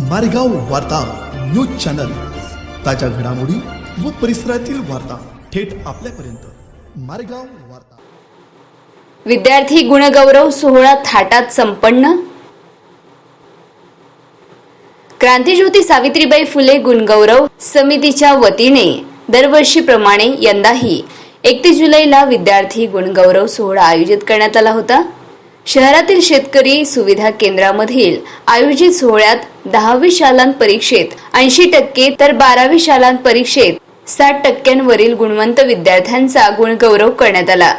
मारेगाव वार्ता news channel. ताज्या घडामोडी व परिसरातील वार्ता थेट आपल्यापर्यंत. मारेगाव वार्ता. विद्यार्थी गुणगौरव सोहळा थाटात संपन्न? क्रांतीज्योती सावित्रीबाई फुले गुणगौरव समितीच्या वतीने दरवर्षीप्रमाणे यंदाही एकतीस जुलैला विद्यार्थी गुणगौरव सोहळा आयोजित करण्यात आला होता. शहरातील शेतकरी सुविधा केंद्रामधील आयोजित सोहळ्यात दहावी शालांत परीक्षेत ऐंशी टक्के तर बारावी शालांत परीक्षेत साठ टक्क्यांवरील गुणवंत विद्यार्थ्यांचा गुणगौरव करण्यात आला.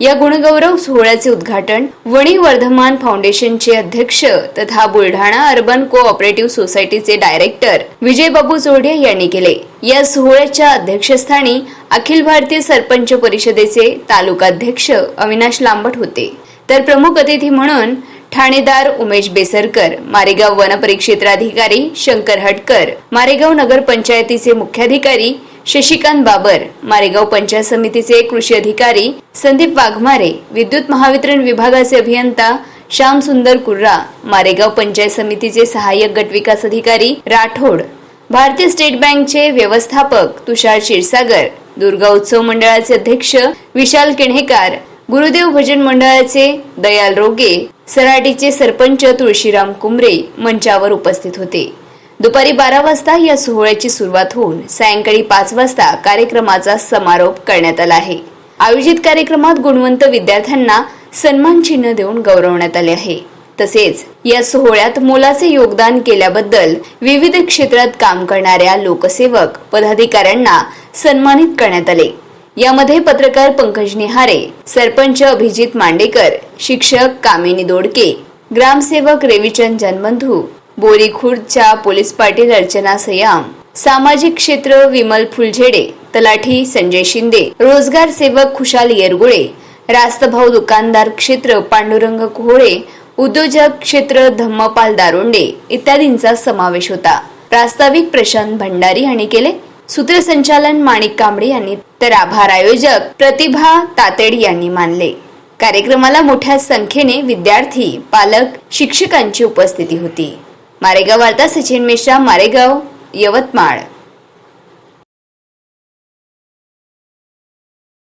या गुणगौरव सोहळ्याचे उद्घाटन वणी वर्धमान फाउंडेशनचे अध्यक्ष तथा बुलढाणा अर्बन कोऑपरेटिव्ह सोसायटीचे डायरेक्टर विजयबाबू जोडे यांनी केले. या सोहळ्याच्या अध्यक्षस्थानी अखिल भारतीय सरपंच परिषदेचे तालुकाध्यक्ष अविनाश लांबट होते. तर प्रमुख अतिथी म्हणून ठाणेदार उमेश बेसरकर मारेगाव वनपरिक्षेत्राधिकारी शंकर हटकर मारेगाव नगर पंचायतीचे मुख्याधिकारी शशिकांत बाबर मारेगाव पंचायत समितीचे कृषी अधिकारी संदीप वाघमारे विद्युत महावितरण विभागाचे अभियंता श्याम सुंदर कुर्रा मारेगाव पंचायत समितीचे सहाय्यक गटविकास अधिकारी राठोड भारतीय स्टेट बँकचे व्यवस्थापक तुषार क्षीरसागर दुर्गा उत्सव मंडळाचे अध्यक्ष विशाल केणेकार गुरुदेव भजन मंडळाचे दयाल रोगे सराटीचे सरपंच तुळशीराम कुंबरे मंचावर उपस्थित होते. दुपारी बारा वाजता या सोहळ्याची सुरुवात होऊन सायंकाळी पाच वाजता कार्यक्रमाचा समारोप करण्यात आला आहे. आयोजित कार्यक्रमात गुणवंत विद्यार्थ्यांना सन्मान चिन्ह देऊन गौरवण्यात आले आहे. तसेच या सोहळ्यात मोलाचे योगदान केल्याबद्दल विविध क्षेत्रात काम करणाऱ्या लोकसेवक पदाधिकाऱ्यांना सन्मानित करण्यात आले. यामध्ये पत्रकार पंकज निहारे सरपंच अभिजित मांडेकर शिक्षक कामिनी दोडके ग्रामसेवक रेविचंद जनबंधू बोरी खुर्दच्या पोलीस पाटील अर्चना सयाम सामाजिक क्षेत्र विमल फुलझेडे तलाठी संजय शिंदे रोजगार सेवक खुशाल येरगुळे रास्तभाऊ दुकानदार क्षेत्र पांडुरंग कोहळे उद्योजक क्षेत्र धम्मपाल दारोंडे इत्यादींचा समावेश होता. प्रास्ताविक प्रशांत भंडारी यांनी केले सूत्रसंचालन माणिक कांबळे यांनी तर आभार आयोजक प्रतिभा तातेड यांनी मानले. कार्यक्रमाला मोठ्या संख्येने विद्यार्थी पालक शिक्षकांची उपस्थिती होती. मारेगाव वार्ता सचिन मिश्रा मारेगाव यवतमाळ.